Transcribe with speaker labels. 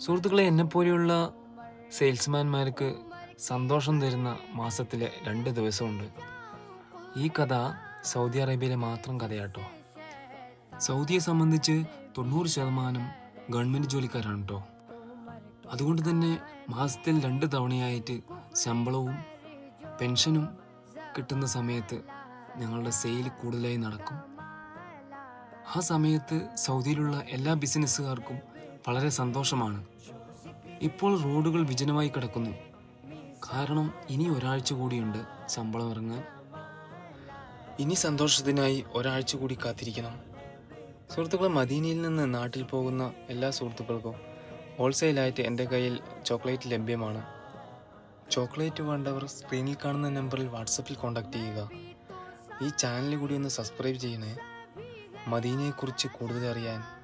Speaker 1: സുഹൃത്തുക്കളെ എന്നെപ്പോലെയുള്ള സെയിൽസ്മാൻമാർക്ക് സന്തോഷം തരുന്ന മാസത്തിലെ രണ്ട് ദിവസമുണ്ട്. ഈ കഥ സൗദി അറേബ്യയിലെ മാത്രം കഥയാട്ടോ. സൗദിയെ സംബന്ധിച്ച് തൊണ്ണൂറ് ശതമാനം ഗവൺമെന്റ് ജോലിക്കാരാണ് കേട്ടോ അതുകൊണ്ട് തന്നെ മാസത്തിൽ രണ്ട് തവണയായിട്ട് ശമ്പളവും പെൻഷനും കിട്ടുന്ന സമയത്ത് ഞങ്ങളുടെ സെയിൽ കൂടുതലായി നടക്കും. ആ സമയത്ത് സൗദിയിലുള്ള എല്ലാ ബിസിനസ്സുകാർക്കും വളരെ സന്തോഷമാണ്. ഇപ്പോൾ റോഡുകൾ വിജനമായി കിടക്കുന്നു. കാരണം ഇനി ഒരാഴ്ച കൂടിയുണ്ട് ശമ്പളം ഇറങ്ങാൻ. ഇനി സന്തോഷത്തിനായി ഒരാഴ്ച കൂടി കാത്തിരിക്കണം. സുഹൃത്തുക്കളെ മദീനയിൽ നിന്ന് നാട്ടിൽ പോകുന്ന എല്ലാ സുഹൃത്തുക്കൾക്കും ഹോൾസെയിലായിട്ട് എന്റെ കയ്യിൽ ചോക്ലേറ്റ് ലഭ്യമാണ്. ചോക്ലേറ്റ് വേണ്ടവർ സ്ക്രീനിൽ കാണുന്ന നമ്പറിൽ വാട്സപ്പിൽ കോൺടാക്റ്റ് ചെയ്യുക. ഈ ചാനൽ കൂടി ഒന്ന് സബ്സ്ക്രൈബ് ചെയ്യണേ. മദീനയെക്കുറിച്ച് കൂടുതൽ അറിയാൻ